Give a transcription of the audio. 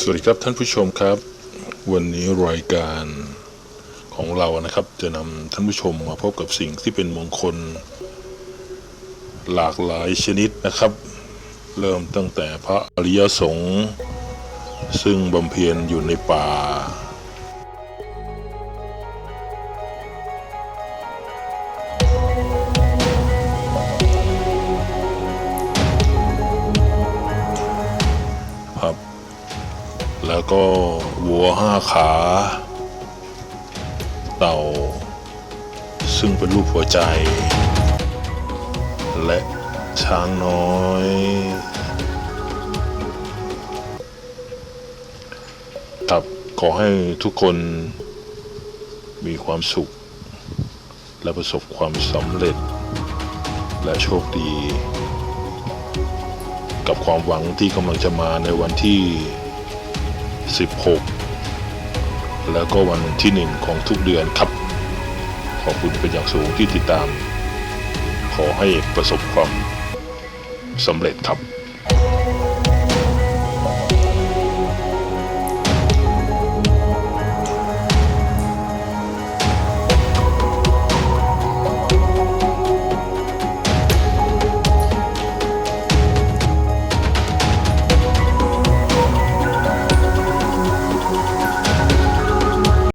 สวัสดีครับท่านผู้ชมครับ วันนี้รายการของเรานะครับ จะนำท่านผู้ชมมาพบกับสิ่งที่เป็นมงคล หลากหลายชนิดนะครับ เริ่มตั้งแต่พระอริยสงฆ์ซึ่งบำเพ็ญอยู่ในป่าครั แล้วก็วัวห้าขา เต่า ซึ่งเป็นรูปหัวใจ และช้างน้อย ครับขอให้ทุกคนมีความสุข และประสบความสำเร็จ และโชคดี กับความหวังที่กำลังจะมาในวันที่ 16 แล้วก็วันที่หนึ่งของทุกเดือนครับ ขอบคุณเป็นอย่างสูงที่ติดตาม ขอให้ประสบความสำเร็จครับ